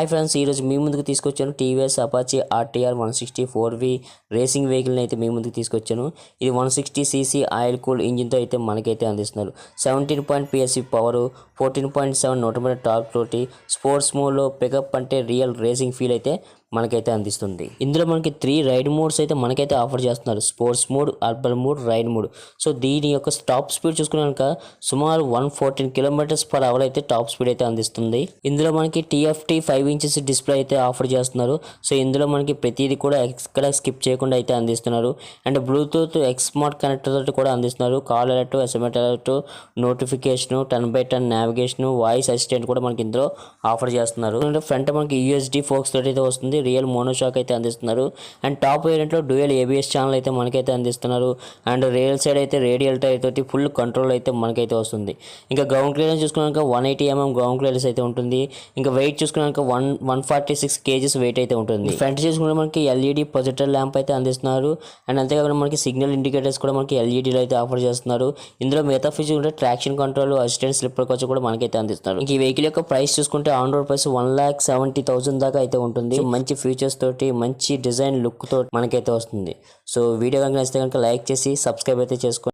Hi friends ఈరోజు మీ ముందుకు తీసుకొచ్చాను TVS Apache RTR one sixty four V racing వెహికల్ని అయితే మీ ముందుకు తీసుకొచ్చాను. ఇది one sixty CC oil cool ఇంజిన్తో అయితే మనకైతే అందిస్తున్నారు. Seventeen point PS power fourteen point seven నూట టార్క్ తోటి స్పోర్ట్స్ మోడ్లో పికప్ అంటే రియల్ రేసింగ్ ఫీల్ అయితే మనకైతే అందిస్తుంది. ఇందులో మనకి త్రీ రైడ్ మోడ్స్ అయితే మనకైతే ఆఫర్ చేస్తున్నారు. Sports mode urban mode ride mode so దీని యొక్క టాప్ స్పీడ్ చూసుకున్నాక సుమారు one fourteen kilometres per hour అయితే టాప్ స్పీడ్ అయితే అందిస్తుంది. ఇందులో మనకి టీఎఫ్టీ ఫైవ్ ఇంచెస్ డిస్ప్లే అయితే ఆఫర్ చేస్తున్నారు. సో ఇందులో మనకి ప్రతిదీ కూడా ఎక్కడ స్కిప్ చేయకుండా అయితే అందిస్తున్నారు. And bluetooth X smart connector తోటి కూడా అందిస్తున్నారు. Call alert SMS alert notification turn by turn navigation voice assistant కూడా మనకి ఇందులో ఆఫర్ చేస్తున్నారు. అండ్ ఫ్రంట్ మనకి యూఎస్డి ఫోక్స్ తోటి అయితే వస్తుంది. రియల్ మోనోషాక్ అయితే అందిస్తున్నారు. అండ్ టాప్ వేరియంట్లో డ్యూయల్ ఏబిఎస్ ఛానల్ అయితే మనకైతే అందిస్తున్నారు. అండ్ రియల్ సైడ్ అయితే రేడియల్ టైర్ తోటి ఫుల్ కంట్రోల్ అయితే మనకైతే వస్తుంది. ఇంకా గ్రౌండ్ క్లియరెన్స్ చూసుకున్నాక one eighty MM ground clearance అయితే ఉంటుంది. ఇంకా weight చూసుకున్నాక one one forty six KGs weight అయితే ఉంటుంది. ఫ్రంట్ చూసుకుంటే మనకి ఎల్ఈడి ప్రొజెక్టర్ ల్యాంప్ అయితే అందిస్తున్నారు. అండ్ అంతేకాకుండా మనకి సిగ్నల్ ఇండికేటర్స్ కూడా మనకి ఎల్ఈడీలో అయితే ఆఫర్ చేస్తున్నారు. ఇందులో మిగతా ఫీచర్ ఉంటే traction control assistant slipper clutch కూడా మనకైతే అందిస్తున్నారు. ఈ వెహికల్ యొక్క ప్రైస్ చూసుకుంటే on road price one lakh seventy thousand దాకా అయితే ఉంటుంది. మంచి ఫీచర్స్ తోటి మంచి డిజైన్ లుక్ తోటి మనకైతే వస్తుంది. సో వీడియో కనుక నచ్చితే కనుక లైక్ చేసి సబ్స్క్రైబ్ అయితే చేసుకోండి.